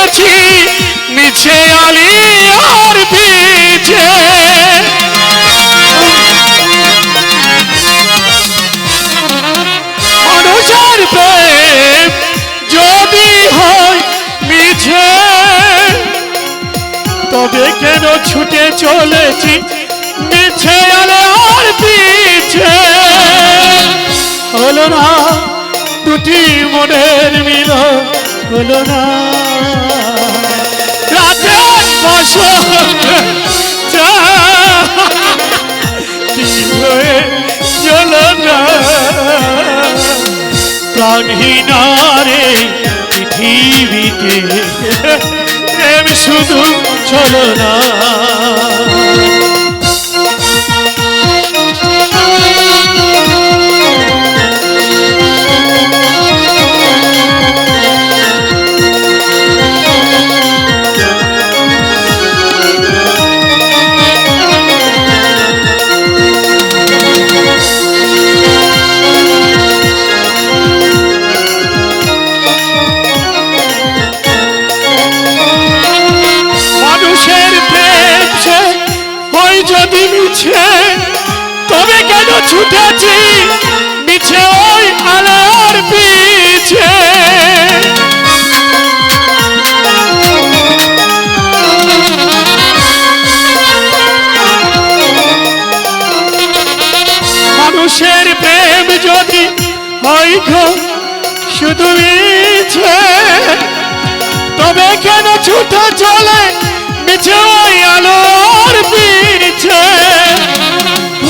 ছুটেছি মিছে আলি আর পিছে। মানুষের প্রেম যদি হয় মিছে, তবে কেন ছুটে চলেছি, মিছে আলে আর হলো না দুটি মনের মিল হলো না। বসত চলো না? প্রাণহীনারে পৃথিবীতে প্রেম শুধু চলো না। কেন ছুটেছি? মিছে ওই আলোর পিছে। মানুষের প্রেম যদি হয় শুধু মিছে। তবে কেন ছুটে চলে মিছে ওই আলোর পিছে?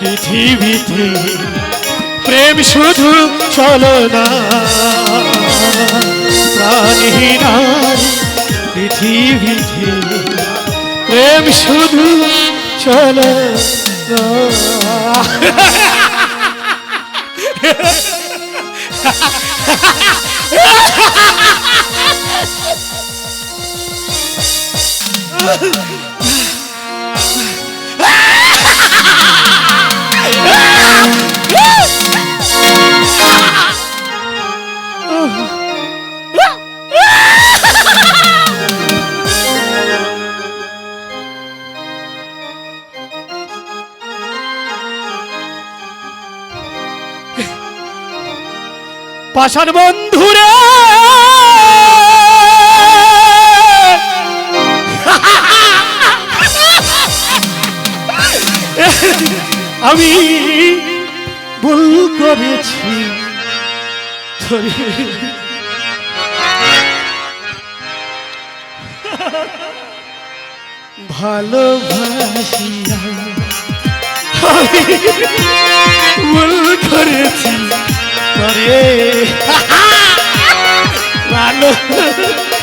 পৃথিবীতে প্রেম শুধু চলো না। প্রাণহীনার পৃথিবীতে প্রেম শুধু চলো না। পাশার বন্ধুরে। আমি ভুল করেছি। ভালোবাসিয়া ভুল করেছি। করে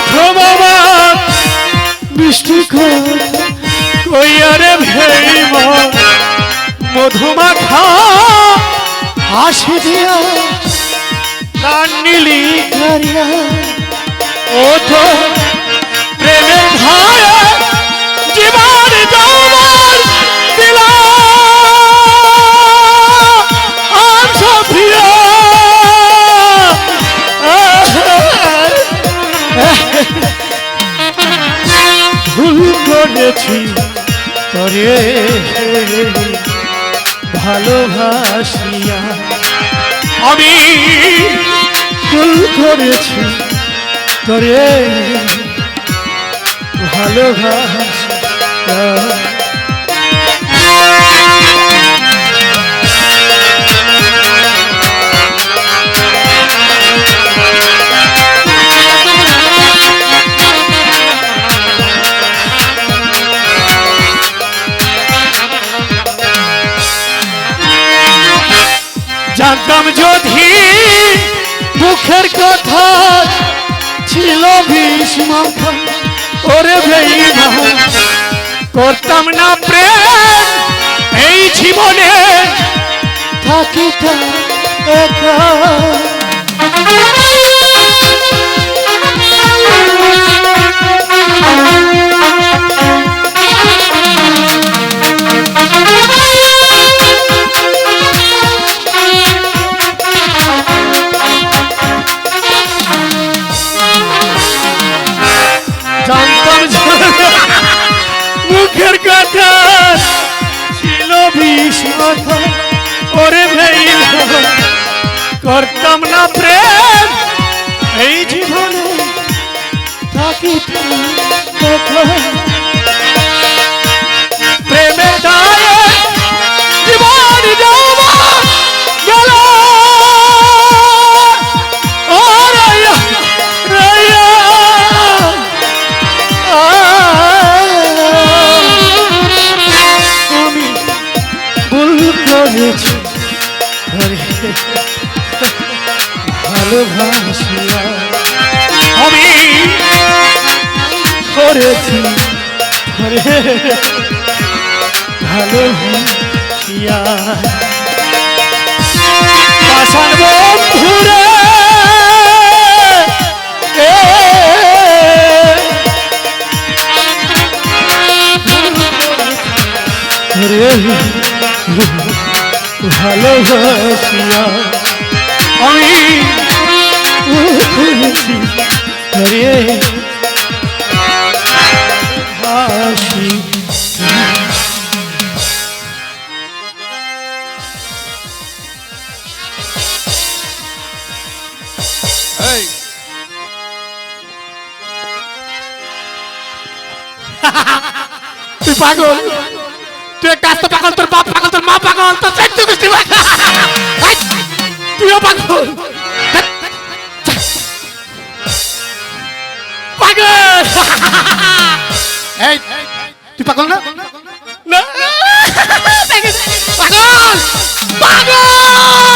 প্রথম আমার মিষ্টি কইয়ারে ভেইব। মধুমাখা হাসি দিয়া কান্নিলি করিয়া। ও তো প্রেমে ধারা জীবন ভালোবাসিয়া। আমি ভুল করেছি তরে ভালোবাসিয়া। মাখা ওরে ভেইনা করতাম না প্রেম এই জীবনে। থাকিতাম একা। করতাম না প্রেম। এই জীবনে থাকিতাম ভালোবাসিয়া আমি করেছি। ভালোবাসিয়া। পাশান বন্ধুরে ভালোবাসিয়া। আমি করেছি রে হাসি এই তুই পাগল? তুই একটা আস্ত পাগল, তোর বাপ পাগল, তোর মা পাগল, তোর তুইও পাগল। এই তুই পাগল না? পাগল! পাগল!